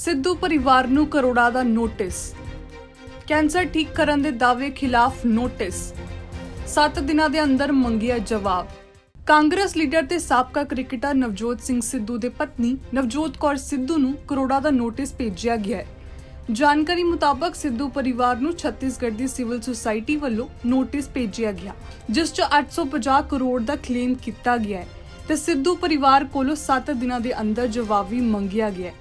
ਸਿੱਧੂ ਪਰਿਵਾਰ ਨੂੰ ਕਰੋੜਾਂ ਦਾ ਨੋਟਿਸ। ਕੈਂਸਰ ਠੀਕ ਕਰਨ ਦੇ ਦਾਅਵੇ ਖਿਲਾਫ ਨੋਟਿਸ। 7 ਦਿਨਾਂ ਦੇ ਅੰਦਰ ਮੰਗਿਆ ਜਵਾਬ। ਕਾਂਗਰਸ ਲੀਡਰ ਤੇ ਸਾਬਕਾ ਕ੍ਰਿਕਟਰ ਨਵਜੋਤ ਸਿੰਘ ਸਿੱਧੂ ਦੇ ਪਤਨੀ ਨਵਜੋਤ ਕੌਰ ਸਿੱਧੂ ਨੂੰ ਕਰੋੜਾਂ ਦਾ ਨੋਟਿਸ ਭੇਜਿਆ ਗਿਆ ਹੈ। ਜਾਣਕਾਰੀ ਮੁਤਾਬਕ ਸਿੱਧੂ ਪਰਿਵਾਰ ਨੂੰ ਛੱਤੀਸਗੜ੍ਹ ਦੀ ਸਿਵਲ ਸੁਸਾਇਟੀ ਵੱਲੋਂ ਨੋਟਿਸ ਭੇਜਿਆ ਗਿਆ, ਜਿਸ 'ਚ 850 ਕਰੋੜ ਦਾ ਕਲੇਮ ਕੀਤਾ ਗਿਆ ਹੈ ਤੇ ਸਿੱਧੂ ਪਰਿਵਾਰ ਕੋਲੋਂ 7 ਦਿਨਾਂ ਦੇ ਅੰਦਰ ਜਵਾਬ ਵੀ ਮੰਗਿਆ ਗਿਆ ਹੈ।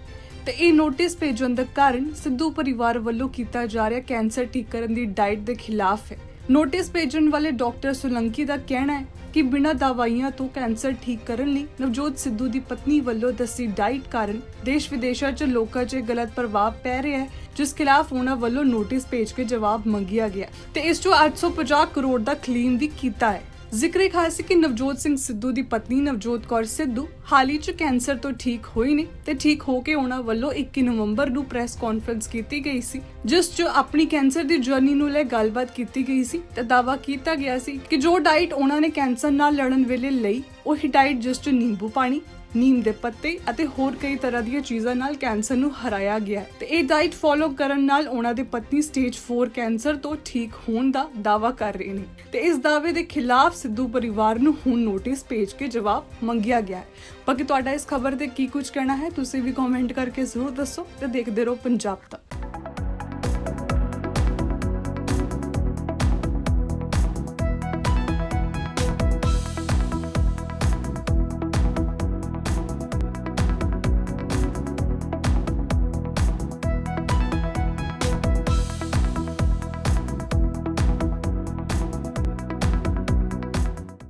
ਤੇ ਇਹ ਨੋਟਿਸ ਭੇਜਣ ਦਾ ਕਾਰਨ ਸਿੱਧੂ ਪਰਿਵਾਰ ਵੱਲੋਂ ਕੀਤਾ ਜਾ ਰਿਹਾ ਕੈਂਸਰ ਠੀਕ ਦੀ ਡਾਈਟ ਦੇ ਖਿਲਾਫ ਹੈ। ਨੋਟਿਸ ਭੇਜਣ ਵਾਲੇ ਡਾਕਟਰ ਸੁਲੰਕੀ ਦਾ ਕਹਿਣਾ ਹੈ ਕਿ ਬਿਨਾਂ ਦਵਾਈਆਂ ਤੋਂ ਕੈਂਸਰ ਠੀਕ ਕਰਨ ਲਈ ਨਵਜੋਤ ਸਿੱਧੂ ਦੀ ਪਤਨੀ ਵੱਲੋਂ ਦੱਸੀ ਡਾਈਟ ਕਾਰਨ ਦੇਸ਼ ਵਿਦੇਸ਼ਾਂ 'ਚ ਲੋਕਾਂ 'ਚ ਗਲਤ ਪ੍ਰਭਾਵ ਪੈ ਰਿਹਾ ਹੈ, ਜਿਸ ਖਿਲਾਫ ਉਹਨਾਂ ਵੱਲੋਂ ਨੋਟਿਸ ਭੇਜ ਕੇ ਜਵਾਬ ਮੰਗਿਆ ਗਿਆ ਤੇ ਇਸ 'ਚੋਂ 850 ਕਰੋੜ ਦਾ ਕਲੀਮ ਵੀ ਕੀਤਾ ਹੈ। ਜ਼ਿਕਰ ਖਾਸ ਹੈ ਕਿ ਨਵਜੋਤ ਸਿੰਘ ਸਿੱਧੂ ਦੀ ਪਤਨੀ ਨਵਜੋਤ ਕੌਰ ਸਿੱਧੂ ਹਾਲ ਹੀ 'ਚ ਕੈਂਸਰ ਤੋਂ ਠੀਕ ਹੋਈ ਨੇ ਤੇ ਠੀਕ ਹੋ ਕੇ ਉਹਨਾਂ ਵੱਲੋਂ 21 ਨਵੰਬਰ ਨੂੰ ਪ੍ਰੈਸ ਕਾਨਫਰੰਸ ਕੀਤੀ ਗਈ ਸੀ, ਜਿਸ 'ਚ ਆਪਣੀ ਕੈਂਸਰ ਦੀ ਜਰਨੀ ਨੂੰ ਲੈ ਗੱਲਬਾਤ ਕੀਤੀ ਗਈ ਸੀ ਤੇ ਦਾਅਵਾ ਕੀਤਾ ਗਿਆ ਸੀ ਕਿ ਜੋ ਡਾਈਟ ਉਹਨਾਂ ਨੇ ਕੈਂਸਰ ਨਾਲ ਲੜਨ ਵੇਲੇ ਲਈ ਉਹੀ ਡਾਈਟ ਜਿਸ 'ਚ ਨਿੰਬੂ ਪਾਣੀ, ਨੀਮ ਦੇ ਪੱਤੇ ਅਤੇ ਹੋਰ ਕਈ ਤਰ੍ਹਾਂ ਦੀਆਂ ਚੀਜ਼ਾਂ ਨਾਲ ਕੈਂਸਰ ਨੂੰ ਹਰਾਇਆ ਗਿਆ ਤੇ ਇਹ ਡਾਈਟ ਫੋਲੋ ਕਰਨ ਨਾਲ ਉਹਨਾਂ ਦੇ ਪਤਨੀ ਸਟੇਜ 4 ਕੈਂਸਰ ਤੋਂ ਠੀਕ ਹੋਣ ਦਾ ਦਾਅਵਾ ਕਰ ਰਹੇ ਨੇ। ਤੇ ਇਸ ਦਾਅਵੇ ਦੇ ਖਿਲਾਫ ਸਿੱਧੂ ਪਰਿਵਾਰ ਨੂੰ ਹੁਣ ਨੋਟਿਸ ਭੇਜ ਕੇ ਜਵਾਬ ਮੰਗਿਆ ਗਿਆ ਹੈ। ਬਾਕੀ ਤੁਹਾਡਾ ਇਸ ਖਬਰ ਤੇ ਕੀ ਕੁਝ ਕਹਿਣਾ ਹੈ, ਤੁਸੀਂ ਵੀ ਕਮੈਂਟ ਕਰਕੇ ਜ਼ਰੂਰ ਦੱਸੋ ਤੇ ਦੇਖਦੇ ਰਹੋ ਪੰਜਾਬ ਤੱਕ।